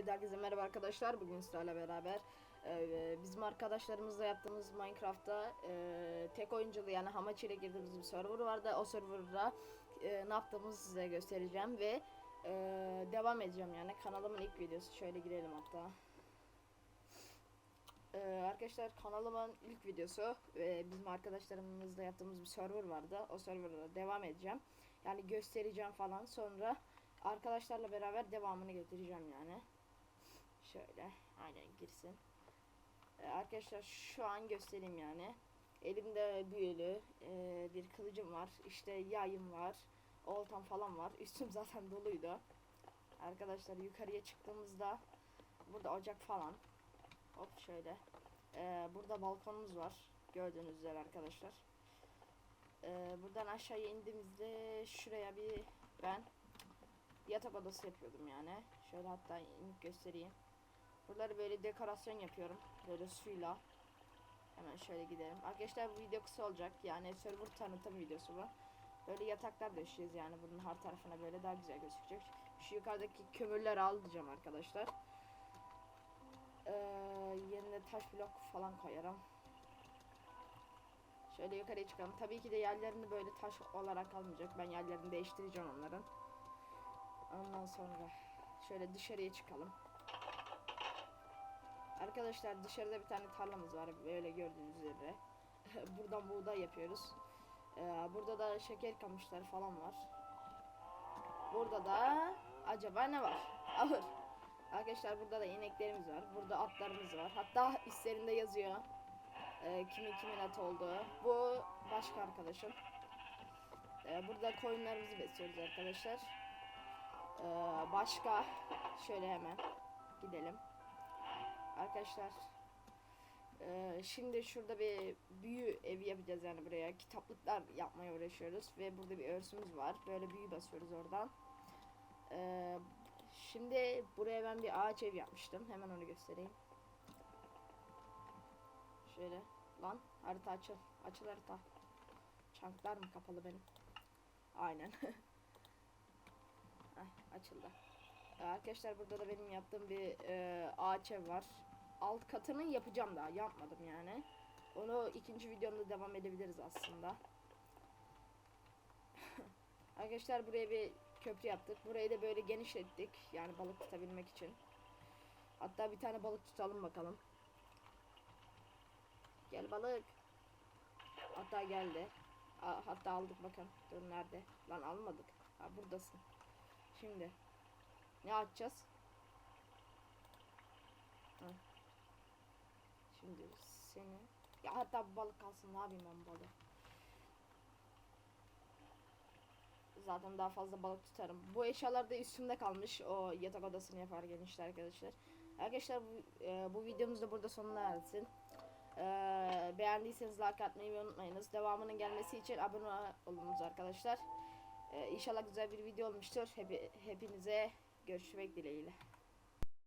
Evet herkese merhaba arkadaşlar. Bugün sizlerle beraber e, bizim arkadaşlarımızla yaptığımız Minecraft'ta e, tek oyunculu yani Hamachi ile girdiğimiz bir server vardı. O serverda e, ne yaptığımızı size göstereceğim ve e, devam edeceğim yani. Kanalımın ilk videosu. Şöyle girelim hatta. E, arkadaşlar kanalımın ilk videosu ve bizim arkadaşlarımızla yaptığımız bir server vardı. O serverda devam edeceğim. Yani göstereceğim falan. Sonra arkadaşlarla beraber devamını getireceğim yani. Şöyle aynen girsin. Ee, arkadaşlar şu an göstereyim yani. Elimde büyülü e, bir kılıcım var. İşte yayım var. Oltam falan var. Üstüm zaten doluydu. Arkadaşlar yukarıya çıktığımızda burada ocak falan. Hop şöyle. Ee, burada balkonumuz var. Gördüğünüz üzere arkadaşlar. Ee, buradan aşağıya indiğimizde şuraya bir ben yatak odası yapıyordum yani. Şöyle hatta göstereyim. Buraları böyle dekorasyon yapıyorum. Böyle suyla. Hemen şöyle gidelim. Arkadaşlar bu video kısa olacak. Yani server tanıtım videosu bu. Böyle yataklar döşeceğiz yani bunun her tarafına böyle daha güzel gözükecek. Şu yukarıdaki kömürleri alacağım arkadaşlar. Ee, yerine taş blok falan koyarım. Şöyle yukarıya çıkalım. Tabii ki de yerlerini böyle taş olarak almayacak. Ben yerlerini değiştireceğim onların. Ondan sonra şöyle dışarıya çıkalım. Arkadaşlar dışarıda bir tane tarlamız var böyle gördüğünüz üzere. Buradan buğday yapıyoruz. Ee, burada da şeker kamışları falan var. Burada da acaba ne var? Ahır. Arkadaşlar burada da ineklerimiz var. Burada atlarımız var. Hatta üstlerinde yazıyor. Ee, kimin kimin atı olduğu. Bu başka arkadaşım. Ee, burada koyunlarımızı besliyoruz arkadaşlar. Ee, başka şöyle hemen gidelim. Arkadaşlar ee, şimdi şurada bir büyü evi yapacağız yani buraya. Kitaplıklar yapmaya uğraşıyoruz ve burada bir örsümüz var. Böyle büyü basıyoruz oradan. Ee, şimdi buraya ben bir ağaç ev yapmıştım. Hemen onu göstereyim. Şöyle lan harita açıl. Açıl harita. Çanklar mı kapalı benim? Aynen. Heh, açıldı. Arkadaşlar burada da benim yaptığım bir e, ağaç ev var. Alt katını yapacağım daha yapmadım yani. Onu ikinci videomda devam edebiliriz aslında. Arkadaşlar buraya bir köprü yaptık. Burayı da böyle genişlettik. Yani balık tutabilmek için. Hatta bir tane balık tutalım bakalım. Gel balık. Hatta geldi. Hatta aldık bakın. Dur nerede? Lan almadık. Ha buradasın. Şimdi ne atacağız? Ha. Şimdi seni ya hatta balık kalsın ne yapayım ben balığı? Zaten daha fazla balık tutarım. Bu eşyalar da üstümde kalmış. O yatak odasını yaparken işte arkadaşlar. Arkadaşlar bu, e, bu videomuz da burada sonuna ersin. E, beğendiyseniz like atmayı unutmayınız. Devamının gelmesi için abone olunuz arkadaşlar. E, inşallah güzel bir video olmuştur. Hep, hepinize görüşmek dileğiyle.